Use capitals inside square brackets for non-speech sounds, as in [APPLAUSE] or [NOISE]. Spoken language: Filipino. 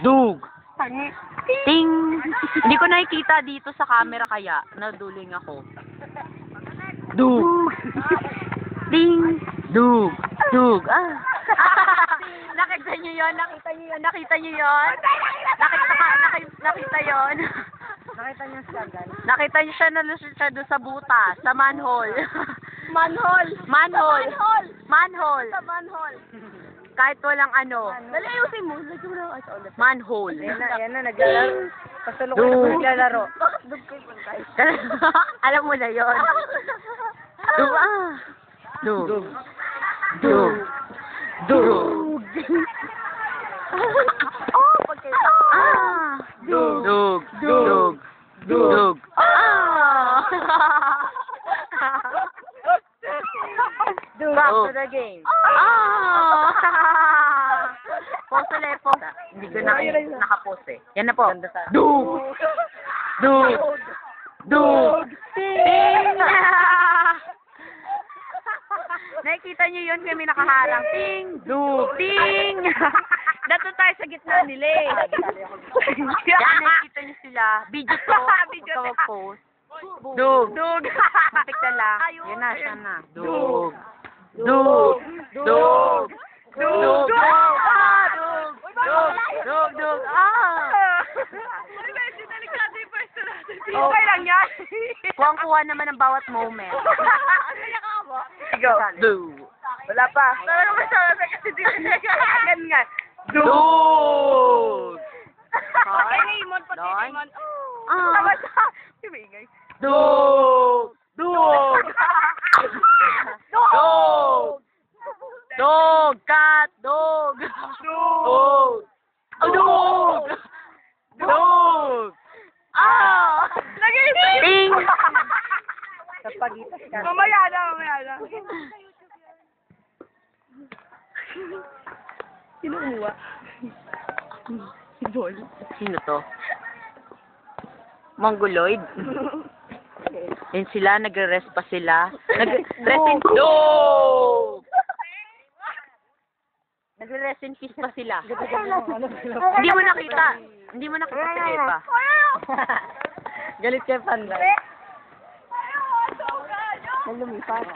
Dug. Ting. Hindi ko nakikita dito sa camera kaya. Naduling ako. Dug. Ding. Dug. Dug. Ah. [LAUGHS] nakita niyo yon, nakita niyo yon, nakita niyo yon. Nakita ka, nakita, nakita yon. Nakita niyo siya, guys. Nakita niyo siya na siya doon sa butas, sa manhole. Manhole. manhole. Manhole. Manhole. Sa manhole. Kahit walang ano. Dali, ayusin mo. Lagyan mo lang sa ulit. Manhole. Ayan na, ayan na, naglalaro. Dug. na naglalaro. Bakit dug kayo guys? Alam mo na yon. Dug. Ah. Dug. Dug. Dug. Oh, pagkain. Ah. Dug. Dug. Dug. Dug. Ah. Dug. Back to to the game. Ah. [LAUGHS] Pose ulit, pose. Hindi ko na nakapose eh. Yan na po. Dug. Dug. Dug. Ting. Nakikita niyo yun kami nakaharang. Ting. Dug. Ting. [LAUGHS] Dato tayo sa gitna nila eh. Yan, nakikita niyo sila. Video to. [LAUGHS] Video to. Dug. Dug. Matik na lang. Yan na, siya na. Dug. Dug. Dug. Dug. Dug. Ah, dug. Dug. Dug. Ah. Okay lang yan. Kuwang-kuha naman ang bawat moment. Ikaw. Dug. Wala pa. Pero naman sa kasi di Gan nga. Dug. Ay, Raymond, pati. Raymond. Oh. Ah. Tama siya. Dug. Dog. Cat. Dog. Dog. Dog. Dog. Ah. Lagay. Sa pagitas ka. Mamaya na, mamaya na. Sino kumuha? Si Bol. Sino to? Mongoloid. [LAUGHS] Yan sila, nagre-rest pa sila. Nag-rest in Dog! Nagre-rest in peace pa sila. Hindi mo nakita. Hindi mo nakita si Eva. Galit kay Panda. May lumipat.